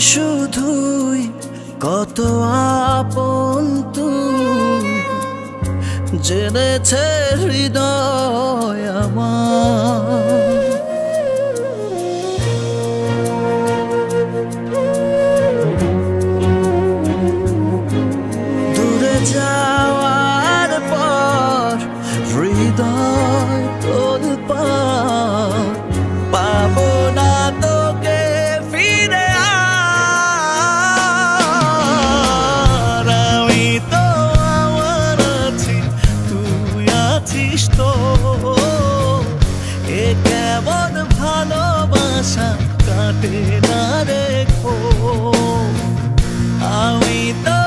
শুধুই কত আপন জেনেছে হৃদয় আমার। দূরে যাওয়ার পর হৃদয় তোর পাবো কেমন ভালোবাসা কাটে না রেখো আমি তো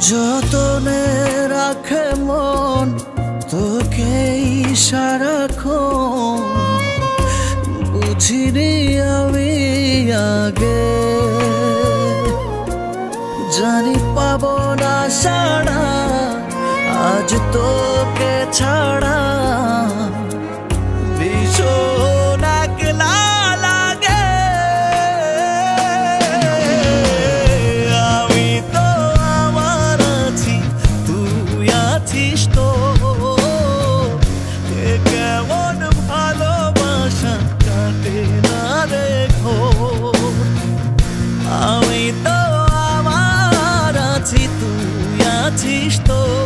যতনে রাখে মন তোকে সারাক্ষণ। বুঝিনি আমি আগে, জানি পাব না সাড়া, আজ তোকে ছাড়া। তুই আছিস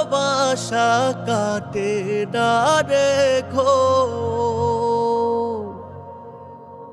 ভালোবাসা কাটে না রেখো